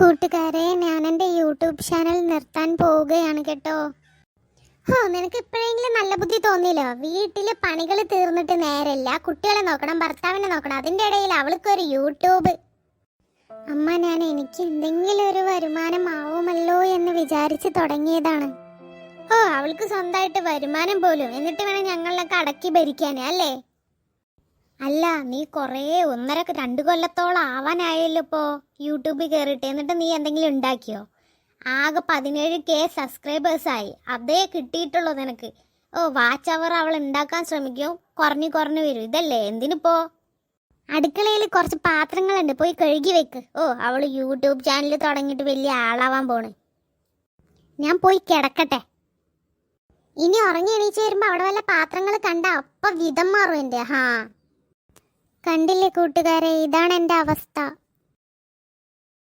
കൂട്ടുകാരെ ഞാൻ എന്റെ യൂട്യൂബ് ചാനൽ നിർത്താൻ പോവുകയാണ് കേട്ടോ. ഹോ നിനക്ക് ഇപ്പോഴെങ്കിലും നല്ല ബുദ്ധി തോന്നിയില്ലോ? വീട്ടിൽ പണികൾ തീർന്നിട്ട് നേരല്ല. കുട്ടികളെ നോക്കണം ഭർത്താവിനെ നോക്കണം. അതിന്റെ ഇടയിൽ അവൾക്ക് ഒരു യൂട്യൂബ്. അമ്മ ഞാൻ എനിക്ക് എന്തെങ്കിലും ഒരു വരുമാനം ആവുമല്ലോ എന്ന് വിചാരിച്ച് തുടങ്ങിയതാണ്. ഓ അവൾക്ക് സ്വന്തമായിട്ട് വരുമാനം പോലും. എന്നിട്ട് വേണം ഞങ്ങളിലൊക്കെ അടക്കി ഭരിക്കാൻ അല്ലേ? അല്ല നീ കുറേ ഒന്നര രണ്ട് കൊല്ലത്തോളം ആവാനായല്ലോ ഇപ്പോ യൂട്യൂബിൽ കയറിയിട്ട് എന്നിട്ട് നീ എന്തെങ്കിലും ഉണ്ടാക്കിയോ? ആകെ പതിനേഴ് കെ സബ്സ്ക്രൈബേഴ്സ് ആയി. അതേ കിട്ടിയിട്ടുള്ളൂ നിനക്ക്. ഓ വാച്ച് അവർ അവൾ ഉണ്ടാക്കാൻ ശ്രമിക്കും? കുറഞ്ഞു കുറഞ്ഞു വരും. ഇതല്ലേ? എന്തിനിപ്പോ? അടുക്കളയിൽ കുറച്ച് പാത്രങ്ങളുണ്ട്. പോയി കഴുകി വെക്ക്. ഓ അവൾ യൂട്യൂബ് ചാനൽ തുടങ്ങിയിട്ട് വലിയ ആളാവാൻ പോണ്. ഞാൻ പോയി കിടക്കട്ടെ. ഇനി ഉറങ്ങി എണീച്ച് വരുമ്പോ അവിടെ വല്ല പാത്രങ്ങൾ കണ്ട അപ്പൊ വിധം മാറും എന്റെ. ഹാ. കണ്ടില്ലേ കൂട്ടുകാരെ? ഇതാണ് എന്റെ അവസ്ഥ.